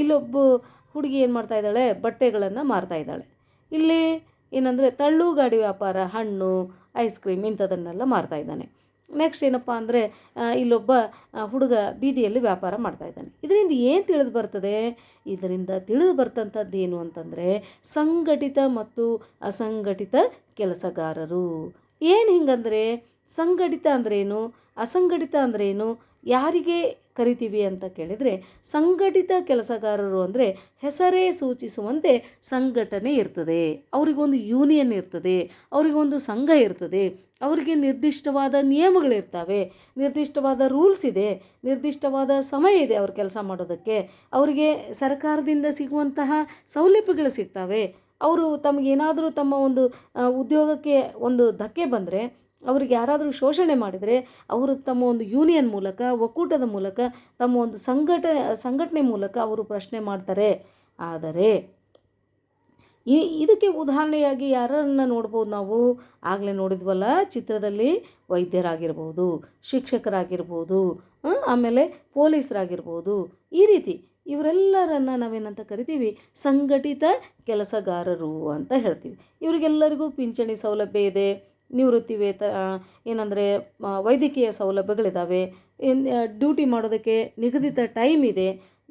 ಇಲ್ಲೊಬ್ಬ ಹುಡುಗಿ ಏನು ಮಾಡ್ತಾ ಇದ್ದಾಳೆ? ಬಟ್ಟೆಗಳನ್ನು ಮಾರ್ತಾ ಇದ್ದಾಳೆ. ಇಲ್ಲಿ ಏನಂದರೆ ತಳ್ಳು ಗಾಡಿ ವ್ಯಾಪಾರ, ಹಣ್ಣು, ಐಸ್ ಕ್ರೀಮ್ ಇಂಥದನ್ನೆಲ್ಲ ಮಾರ್ತಾ ಇದ್ದಾನೆ. ನೆಕ್ಸ್ಟ್ ಏನಪ್ಪ ಅಂದರೆ ಇಲ್ಲೊಬ್ಬ ಹುಡುಗ ಬೀದಿಯಲ್ಲಿ ವ್ಯಾಪಾರ ಮಾಡ್ತಾ ಇದ್ದಾನೆ. ಇದರಿಂದ ಏನು ತಿಳಿದು ಬರ್ತದೆ? ಇದರಿಂದ ತಿಳಿದು ಬರ್ತಂಥದ್ದು ಏನು ಅಂತಂದರೆ ಸಂಘಟಿತ ಮತ್ತು ಅಸಂಘಟಿತ ಕೆಲಸಗಾರರು. ಏನು ಹಿಂಗಂದರೆ ಸಂಘಟಿತ ಅಂದ್ರೇನು, ಅಸಂಘಟಿತ ಅಂದ್ರೇನು, ಯಾರಿಗೆ ಕರಿತೀವಿ ಅಂತ ಕೇಳಿದರೆ ಸಂಘಟಿತ ಕೆಲಸಗಾರರು ಅಂದರೆ ಹೆಸರೇ ಸೂಚಿಸುವಂತೆ ಸಂಘಟನೆ ಇರ್ತದೆ. ಅವರಿಗೊಂದು ಯೂನಿಯನ್ ಇರ್ತದೆ, ಅವರಿಗೊಂದು ಸಂಘ ಇರ್ತದೆ, ಅವರಿಗೆ ನಿರ್ದಿಷ್ಟವಾದ ನಿಯಮಗಳಿರ್ತವೆ, ನಿರ್ದಿಷ್ಟವಾದ ರೂಲ್ಸ್ ಇದೆ, ನಿರ್ದಿಷ್ಟವಾದ ಸಮಯ ಇದೆ ಅವ್ರು ಕೆಲಸ ಮಾಡೋದಕ್ಕೆ, ಅವರಿಗೆ ಸರ್ಕಾರದಿಂದ ಸಿಗುವಂತಹ ಸೌಲಭ್ಯಗಳು ಸಿಗ್ತವೆ ಅವರು ತಮಗೇನಾದರೂ ತಮ್ಮ ಒಂದು ಉದ್ಯೋಗಕ್ಕೆ ಒಂದು ಧಕ್ಕೆ ಬಂದರೆ, ಅವ್ರಿಗೆ ಯಾರಾದರೂ ಶೋಷಣೆ ಮಾಡಿದರೆ, ಅವರು ತಮ್ಮ ಒಂದು ಯೂನಿಯನ್ ಮೂಲಕ, ಒಕ್ಕೂಟದ ಮೂಲಕ, ತಮ್ಮ ಒಂದು ಸಂಘಟ, ಸಂಘಟನೆ ಮೂಲಕ ಅವರು ಪ್ರಶ್ನೆ ಮಾಡ್ತಾರೆ. ಆದರೆ, ಈ, ಇದಕ್ಕೆ ಉದಾಹರಣೆಯಾಗಿ ಯಾರನ್ನು ನೋಡ್ಬೋದು ನಾವು? ಆಗಲೇ ನೋಡಿದ್ವಲ್ಲ, ಚಿತ್ರದಲ್ಲಿ ವೈದ್ಯರಾಗಿರ್ಬೋದು, ಶಿಕ್ಷಕರಾಗಿರ್ಬೋದು ಆಮೇಲೆ ಪೊಲೀಸರಾಗಿರ್ಬೋದು, ಈ ರೀತಿ. ಇವರೆಲ್ಲರನ್ನ ನಾವೇನಂತ ಕರಿತೀವಿ? ಸಂಘಟಿತ ಕೆಲಸಗಾರರು ಅಂತ ಹೇಳ್ತೀವಿ. ಇವರಿಗೆಲ್ಲರಿಗೂ ಪಿಂಚಣಿ ಸೌಲಭ್ಯ ಇದೆ. ನಿವೃತ್ತಿ ವೇತ ಏನಂದರೆ ವೈದ್ಯಕೀಯ ಸೌಲಭ್ಯಗಳಿದ್ದಾವೆ ಡ್ಯೂಟಿ ಮಾಡೋದಕ್ಕೆ ನಿಗದಿತ ಟೈಮ್ ಇದೆ.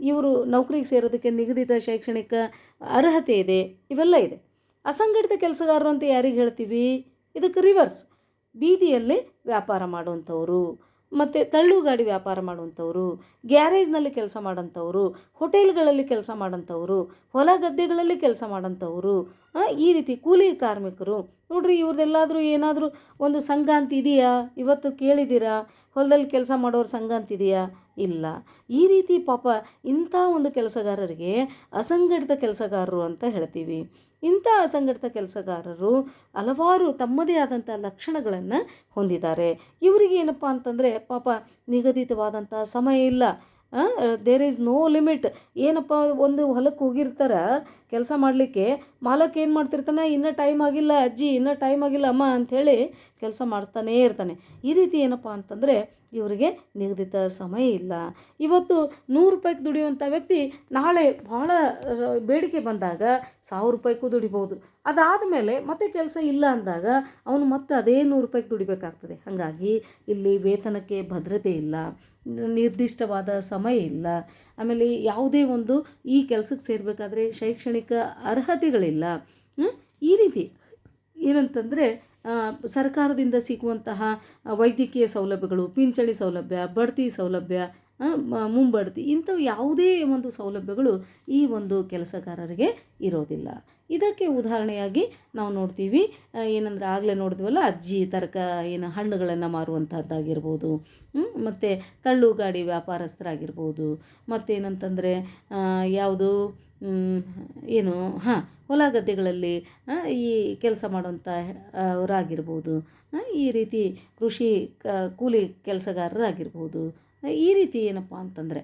ಇವರು ನೌಕರಿಗೆ ಸೇರೋದಕ್ಕೆ ನಿಗದಿತ ಶೈಕ್ಷಣಿಕ ಅರ್ಹತೆ ಇದೆ. ಇವೆಲ್ಲ ಇದೆ. ಅಸಂಘಟಿತ ಕೆಲಸಗಾರರು ಅಂತ ಯಾರಿಗೆ ಹೇಳ್ತೀವಿ? ಇದಕ್ಕೆ ರಿವರ್ಸ್ ಬೀದಿಯಲ್ಲಿ ವ್ಯಾಪಾರ ಮಾಡುವಂಥವ್ರು. ಮತ್ತು ತಳ್ಳುಗಾಡಿ ವ್ಯಾಪಾರ ಮಾಡುವಂಥವ್ರು, ಗ್ಯಾರೇಜ್ನಲ್ಲಿ ಕೆಲಸ ಮಾಡೋಂಥವ್ರು ಹೋಟೆಲ್ಗಳಲ್ಲಿ ಕೆಲಸ ಮಾಡೋಂಥವ್ರು ಹೊಲ ಗದ್ದೆಗಳಲ್ಲಿ ಕೆಲಸ ಮಾಡೋಂಥವ್ರು ಈ ರೀತಿ ಕೂಲಿ ಕಾರ್ಮಿಕರು. ನೋಡ್ರಿ, ಇವ್ರದ್ದೆಲ್ಲಾದರೂ ಏನಾದರೂ ಒಂದು ಸಂಘ ಅಂತ ಇದೆಯಾ? ಇವತ್ತು ಕೇಳಿದ್ದೀರಾ? ಹೊಲದಲ್ಲಿ ಕೆಲಸ ಮಾಡೋರು ಸಂಘ ಅಂತಿದೆಯಾ ಇಲ್ಲ. ಈ ರೀತಿ ಪಾಪ ಇಂಥ ಒಂದು ಕೆಲಸಗಾರರಿಗೆ ಅಸಂಘಟಿತ ಕೆಲಸಗಾರರು ಅಂತ ಹೇಳ್ತೀವಿ. ಇಂಥ ಅಸಂಘಟಿತ ಕೆಲಸಗಾರರು ಹಲವಾರು ತಮ್ಮದೇ ಆದಂಥ ಲಕ್ಷಣಗಳನ್ನು ಹೊಂದಿದ್ದಾರೆ. ಇವರಿಗೆ ಏನಪ್ಪ ಅಂತಂದರೆ ಪಾಪ ನಿಗದಿತವಾದಂಥ ಸಮಯ ಇಲ್ಲ. ದೇರ್ ಈಸ್ ನೋ ಲಿಮಿಟ್ ಏನಪ್ಪ, ಒಂದು ಹೊಲಕ್ಕೆ ಹೋಗಿರ್ತಾರ, ಕೆಲಸ ಮಾಡಲಿಕ್ಕೆ, ಮಾಲಕ್ ಏನು ಮಾಡ್ತಿರ್ತಾನೆ, ಇನ್ನೂ ಟೈಮ್ ಆಗಿಲ್ಲ, ಅಜ್ಜಿ, ಇನ್ನೂ ಟೈಮ್ ಆಗಿಲ್ಲ, ಅಮ್ಮ ಅಂಥೇಳಿ ಕೆಲಸ ಮಾಡಿಸ್ತಾನೇ ಇರ್ತಾನೆ. ಈ ರೀತಿ ಏನಪ್ಪ ಅಂತಂದರೆ, ಇವರಿಗೆ ನಿಗದಿತ ಸಮಯ ಇಲ್ಲ. ಇವತ್ತು ನೂರು ರೂಪಾಯಿಗೆ ದುಡಿಯುವಂಥ ವ್ಯಕ್ತಿ ನಾಳೆ ಭಾಳ ಬೇಡಿಕೆ ಬಂದಾಗ ಸಾವಿರ ರೂಪಾಯಿಗೂ ದುಡಿಬೋದು ಅದಾದ ಮೇಲೆ ಮತ್ತೆ ಕೆಲಸ ಇಲ್ಲ ಅಂದಾಗ ಅವನು ಮತ್ತೆ ಅದೇ ನೂರು ರೂಪಾಯಿಗೆ ದುಡಿಬೇಕಾಗ್ತದೆ. ಹಾಗಾಗಿ ಇಲ್ಲಿ ವೇತನಕ್ಕೆ ಭದ್ರತೆ ಇಲ್ಲ. ನಿರ್ದಿಷ್ಟವಾದ ಸಮಯ ಇಲ್ಲ. ಆಮೇಲೆ ಯಾವುದೇ ಒಂದು ಈ ಕೆಲಸಕ್ಕೆ ಸೇರಬೇಕಾದ್ರೆ ಶೈಕ್ಷಣಿಕ ಅರ್ಹತೆಗಳಿಲ್ಲ. ಈ ರೀತಿ ಏನಂತಂದರೆ ಸರ್ಕಾರದಿಂದ ಸಿಗುವಂತಹ ವೈದ್ಯಕೀಯ ಸೌಲಭ್ಯಗಳು, ಪಿಂಚಣಿ ಸೌಲಭ್ಯ, ಬಡ್ತಿ ಸೌಲಭ್ಯ ಮುಂಬಡ್ತಿ ಇಂಥವು ಯಾವುದೇ ಒಂದು ಸೌಲಭ್ಯಗಳು ಈ ಒಂದು ಕೆಲಸಗಾರರಿಗೆ ಇರೋದಿಲ್ಲ. ಇದಕ್ಕೆ ಉದಾಹರಣೆಯಾಗಿ ನಾವು ನೋಡ್ತೀವಿ ಏನಂದ್ರೆ ಆಗಲೇ ನೋಡಿದ್ವಲ್ಲ, ಅಜ್ಜಿ ತರಕ ಏನು ಹಣ್ಣುಗಳನ್ನು ಮಾರುವಂಥದ್ದಾಗಿರ್ಬೋದು ಮತ್ತು ತಳ್ಳು ಗಾಡಿ ವ್ಯಾಪಾರಸ್ಥರಾಗಿರ್ಬೋದು, ಮತ್ತೇನಂತಂದರೆ ಯಾವುದು ಏನು, ಹಾಂ, ಹೊಲ ಗದ್ದೆಗಳಲ್ಲಿ ಈ ಕೆಲಸ ಮಾಡುವಂಥ ಅವರಾಗಿರ್ಬೋದು ಈ ರೀತಿ ಕೃಷಿ ಕೂಲಿ ಕೆಲಸಗಾರರಾಗಿರ್ಬೋದು ಈ ರೀತಿ ಏನಪ್ಪ ಅಂತಂದರೆ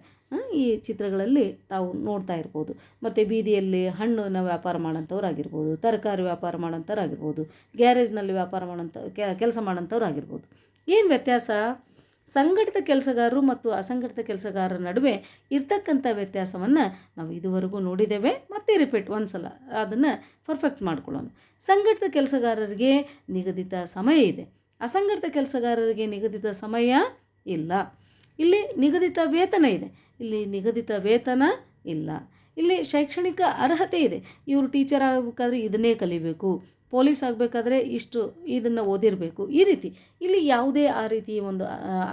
ಈ ಚಿತ್ರಗಳಲ್ಲಿ ತಾವು ನೋಡ್ತಾ ಇರ್ಬೋದು. ಮತ್ತು ಬೀದಿಯಲ್ಲಿ ಹಣ್ಣಿನ ವ್ಯಾಪಾರ ಮಾಡೋಂಥವ್ರು ಆಗಿರ್ಬೋದು ತರಕಾರಿ ವ್ಯಾಪಾರ ಮಾಡೋಂಥವ್ರು ಆಗಿರ್ಬೋದು ಗ್ಯಾರೇಜ್ನಲ್ಲಿ ವ್ಯಾಪಾರ ಮಾಡೋಂಥ ಕೆಲಸ ಮಾಡೋಂಥವ್ರು ಆಗಿರ್ಬೋದು ಏನು ವ್ಯತ್ಯಾಸ? ಸಂಘಟಿತ ಕೆಲಸಗಾರರು ಮತ್ತು ಅಸಂಘಟಿತ ಕೆಲಸಗಾರರ ನಡುವೆ ಇರ್ತಕ್ಕಂಥ ವ್ಯತ್ಯಾಸವನ್ನು ನಾವು ಇದುವರೆಗೂ ನೋಡಿದ್ದೇವೆ. ಮತ್ತೆ ರಿಪೀಟ್ ಒಂದ್ಸಲ ಅದನ್ನು ಪರ್ಫೆಕ್ಟ್ ಮಾಡ್ಕೊಳ್ಳೋಣ. ಸಂಘಟಿತ ಕೆಲಸಗಾರರಿಗೆ ನಿಗದಿತ ಸಮಯ ಇದೆ. ಅಸಂಘಟಿತ ಕೆಲಸಗಾರರಿಗೆ ನಿಗದಿತ ಸಮಯ ಇಲ್ಲ. ಇಲ್ಲಿ ನಿಗದಿತ ವೇತನ ಇದೆ. ಇಲ್ಲಿ ನಿಗದಿತ ವೇತನ ಇಲ್ಲ. ಇಲ್ಲಿ ಶೈಕ್ಷಣಿಕ ಅರ್ಹತೆ ಇದೆ. ಇವರು ಟೀಚರ್ ಆಗಬೇಕಾದ್ರೆ ಇದನ್ನೇ ಕಲಿಬೇಕು. ಪೊಲೀಸ್ ಆಗಬೇಕಾದ್ರೆ ಇಷ್ಟು ಇದನ್ನು ಓದಿರಬೇಕು. ಈ ರೀತಿ. ಇಲ್ಲಿ ಯಾವುದೇ ಆ ರೀತಿ ಒಂದು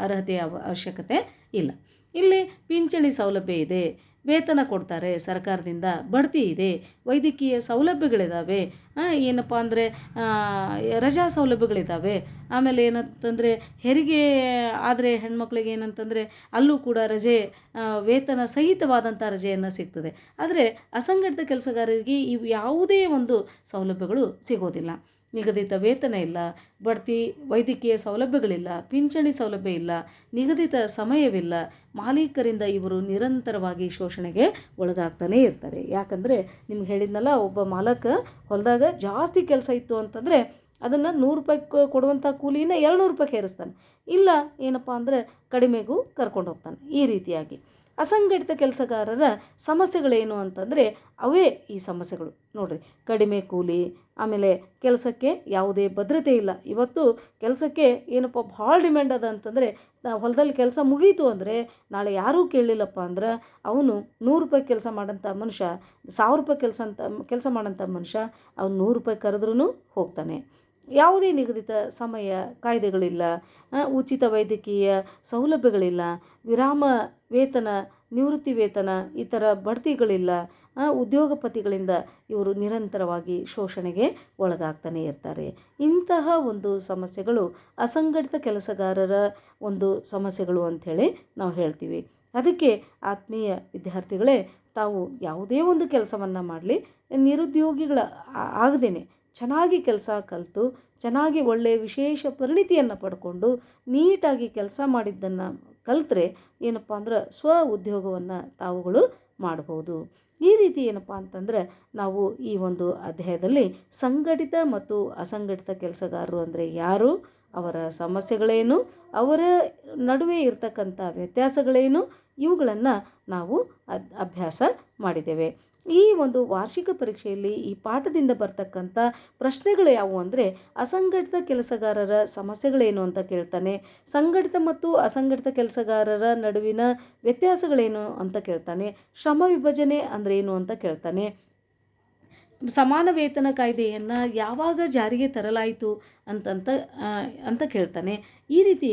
ಅರ್ಹತೆಯ ಅವಶ್ಯಕತೆ ಇಲ್ಲ. ಇಲ್ಲಿ ಪಿಂಚಣಿ ಸೌಲಭ್ಯ ಇದೆ. ವೇತನ ಕೊಡ್ತಾರೆ ಸರ್ಕಾರದಿಂದ. ಬಡ್ತಿ ಇದೆ. ವೈದ್ಯಕೀಯ ಸೌಲಭ್ಯಗಳಿದ್ದಾವೆ ಏನಪ್ಪ ಅಂದರೆ ರಜಾ ಸೌಲಭ್ಯಗಳಿದ್ದಾವೆ ಆಮೇಲೆ ಏನಂತಂದರೆ, ಹೆರಿಗೆ ಆದರೆ ಹೆಣ್ಮಕ್ಳಿಗೆ ಏನಂತಂದರೆ, ಅಲ್ಲೂ ಕೂಡ ರಜೆ ವೇತನ ಸಹಿತವಾದಂಥ ರಜೆಯನ್ನು ಸಿಗ್ತದೆ. ಆದರೆ ಅಸಂಘಟಿತ ಕೆಲಸಗಾರರಿಗೆ ಇವು ಯಾವುದೇ ಒಂದು ಸೌಲಭ್ಯಗಳು ಸಿಗೋದಿಲ್ಲ. ನಿಗದಿತ ವೇತನ ಇಲ್ಲ, ಬಡ್ತಿ, ವೈದ್ಯಕೀಯ ಸೌಲಭ್ಯಗಳಿಲ್ಲ, ಪಿಂಚಣಿ ಸೌಲಭ್ಯ ಇಲ್ಲ, ನಿಗದಿತ ಸಮಯವಿಲ್ಲ, ಮಾಲೀಕರಿಂದ ಇವರು ನಿರಂತರವಾಗಿ ಶೋಷಣೆಗೆ ಒಳಗಾಗ್ತಾನೇ ಇರ್ತಾರೆ. ಯಾಕಂದರೆ ನಿಮ್ಗೆ ಹೇಳಿದ್ನಲ್ಲ, ಒಬ್ಬ ಮಾಲಕ ಹೊಲದಾಗ ಜಾಸ್ತಿ ಕೆಲಸ ಇತ್ತು ಅಂತಂದರೆ ಅದನ್ನು ನೂರು ರೂಪಾಯಿ ಕೊಡುವಂಥ ಕೂಲಿನ ಎರಡುನೂರು ರೂಪಾಯಿ ಹೇರಿಸ್ತಾನೆ ಇಲ್ಲ, ಏನಪ್ಪ ಅಂದರೆ ಕಡಿಮೆಗೂ ಕರ್ಕೊಂಡು ಹೋಗ್ತಾನೆ ಈ ರೀತಿಯಾಗಿ. ಅಸಂಘಟಿತ ಕೆಲಸಗಾರರ ಸಮಸ್ಯೆಗಳೇನು ಅಂತಂದರೆ ಅವೇ ಈ ಸಮಸ್ಯೆಗಳು. ನೋಡಿರಿ, ಕಡಿಮೆ ಕೂಲಿ ಆಮೇಲೆ ಕೆಲಸಕ್ಕೆ ಯಾವುದೇ ಭದ್ರತೆ ಇಲ್ಲ. ಇವತ್ತು ಕೆಲಸಕ್ಕೆ ಏನಪ್ಪ ಭಾಳ ಡಿಮ್ಯಾಂಡ್ ಅದ ಅಂತಂದರೆ ಹೊಲದಲ್ಲಿ ಕೆಲಸ ಮುಗೀತು ಅಂದರೆ, ನಾಳೆ ಯಾರೂ ಕೇಳಲಿಲ್ಲಪ್ಪ ಅಂದ್ರೆ, ಅವನು ನೂರು ರೂಪಾಯಿ ಕೆಲಸ ಮಾಡೋಂಥ ಮನುಷ್ಯ, ಸಾವಿರ ರೂಪಾಯಿ ಕೆಲಸ ಅಂತ, ಕೆಲಸ ಮಾಡೋಂಥ ಮನುಷ್ಯ, ಅವ್ನು ನೂರು ರೂಪಾಯಿ ಕರೆದ್ರೂ ಹೋಗ್ತಾನೆ. ಯಾವುದೇ ನಿಗದಿತ ಸಮಯ ಕಾಯ್ದೆಗಳಿಲ್ಲ ಉಚಿತ ವೈದ್ಯಕೀಯ ಸೌಲಭ್ಯಗಳಿಲ್ಲ, ವಿರಾಮ ವೇತನ ನಿವೃತ್ತಿ ವೇತನ ಈ ಥರ ಬಡ್ತಿಗಳಿಲ್ಲ ಉದ್ಯೋಗಪತಿಗಳಿಂದ ಇವರು ನಿರಂತರವಾಗಿ ಶೋಷಣೆಗೆ ಒಳಗಾಗ್ತಾನೆ ಇರ್ತಾರೆ. ಇಂತಹ ಒಂದು ಸಮಸ್ಯೆಗಳು ಅಸಂಘಟಿತ ಕೆಲಸಗಾರರ ಒಂದು ಸಮಸ್ಯೆಗಳು ಅಂಥೇಳಿ ನಾವು ಹೇಳ್ತೀವಿ. ಅದಕ್ಕೆ ಆತ್ಮೀಯ ವಿದ್ಯಾರ್ಥಿಗಳೇ, ತಾವು ಯಾವುದೇ ಒಂದು ಕೆಲಸವನ್ನು ಮಾಡಲಿ, ನಿರುದ್ಯೋಗಿಗಳ ಆಗದೇನೆ. ಚೆನ್ನಾಗಿ ಕೆಲಸ ಕಲಿತು, ಚೆನ್ನಾಗಿ ಒಳ್ಳೆಯ ವಿಶೇಷ ಪರಿಣಿತಿಯನ್ನು ಪಡ್ಕೊಂಡು, ನೀಟಾಗಿ ಕೆಲಸ ಮಾಡಿದ್ದನ್ನು ಕಲಿತ್ರೆ ಏನಪ್ಪ ಅಂದ್ರೆ ಸ್ವ ಉದ್ಯೋಗವನ್ನು ತಾವುಗಳು ಮಾಡಬಹುದು ಈ ರೀತಿ ಏನಪ್ಪ ಅಂತಂದರೆ ನಾವು ಈ ಒಂದು ಅಧ್ಯಾಯದಲ್ಲಿ ಸಂಘಟಿತ ಮತ್ತು ಅಸಂಘಟಿತ ಕೆಲಸಗಾರರು ಅಂದರೆ ಯಾರು? ಅವರ ಸಮಸ್ಯೆಗಳೇನು? ಅವರ ನಡುವೆ ಇರ್ತಕ್ಕಂಥ ವ್ಯತ್ಯಾಸಗಳೇನು? ಇವುಗಳನ್ನು ನಾವು ಅಭ್ಯಾಸ ಮಾಡಿದ್ದೇವೆ. ಈ ಒಂದು ವಾರ್ಷಿಕ ಪರೀಕ್ಷೆಯಲ್ಲಿ ಈ ಪಾಠದಿಂದ ಬರ್ತಕ್ಕಂಥ ಪ್ರಶ್ನೆಗಳು ಯಾವುವು ಅಂದರೆ ಅಸಂಘಟಿತ ಕೆಲಸಗಾರರ ಸಮಸ್ಯೆಗಳೇನು ಅಂತ ಕೇಳ್ತಾನೆ, ಸಂಘಟಿತ ಮತ್ತು ಅಸಂಘಟಿತ ಕೆಲಸಗಾರರ ನಡುವಿನ ವ್ಯತ್ಯಾಸಗಳೇನು ಅಂತ ಕೇಳ್ತಾನೆ, ಶ್ರಮ ವಿಭಜನೆ ಅಂದರೆ ಏನು ಅಂತ ಕೇಳ್ತಾನೆ. ಸಮಾನ ವೇತನ ಕಾಯ್ದೆಯನ್ನು ಯಾವಾಗ ಜಾರಿಗೆ ತರಲಾಯಿತು ಅಂತಂತ ಅಂತ ಕೇಳ್ತಾನೆ. ಈ ರೀತಿ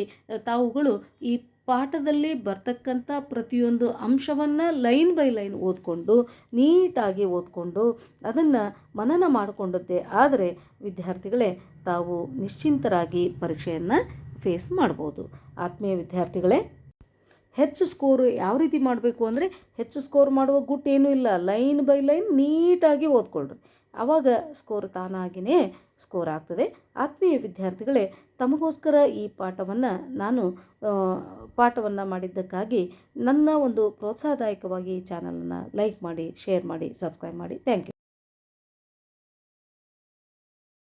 ತಾವುಗಳು ಈ ಪಾಠದಲ್ಲಿ ಬರ್ತಕ್ಕಂಥ ಪ್ರತಿಯೊಂದು ಅಂಶವನ್ನು ಲೈನ್ ಬೈ ಲೈನ್ ಓದ್ಕೊಂಡು, ನೀಟಾಗಿ ಓದ್ಕೊಂಡು ಅದನ್ನು ಮನನ ಮಾಡಿಕೊಂಡದ್ದೇ ಆದರೆ ವಿದ್ಯಾರ್ಥಿಗಳೇ ತಾವು ನಿಶ್ಚಿಂತರಾಗಿ ಪರೀಕ್ಷೆಯನ್ನು ಫೇಸ್ ಮಾಡ್ಬೋದು. ಆತ್ಮೀಯ ವಿದ್ಯಾರ್ಥಿಗಳೇ, ಹೆಚ್ಚು ಸ್ಕೋರ್ ಯಾವ ರೀತಿ ಮಾಡಬೇಕು ಅಂದರೆ ಹೆಚ್ಚು ಸ್ಕೋರ್ ಮಾಡುವ ಗುಟ್ಟು ಏನೂ ಇಲ್ಲ. ಲೈನ್ ಬೈ ಲೈನ್ ನೀಟಾಗಿ ಓದ್ಕೊಳ್ರಿ. ಆವಾಗ ಸ್ಕೋರ್ ತಾನಾಗಿಯೇ ಸ್ಕೋರ್ ಆಗ್ತದೆ. ಆತ್ಮೀಯ ವಿದ್ಯಾರ್ಥಿಗಳೇ, ತಮಗೋಸ್ಕರ ಈ ಪಾಠವನ್ನು ನಾನು ಪಾಠವನ್ನು ಮಾಡಿದ್ದಕ್ಕಾಗಿ ನನ್ನ ಒಂದು ಪ್ರೋತ್ಸಾಹದಾಯಕವಾಗಿ ಈ ಚಾನಲನ್ನು ಲೈಕ್ ಮಾಡಿ, ಶೇರ್ ಮಾಡಿ, ಸಬ್ಸ್ಕ್ರೈಬ್ ಮಾಡಿ. Thank you.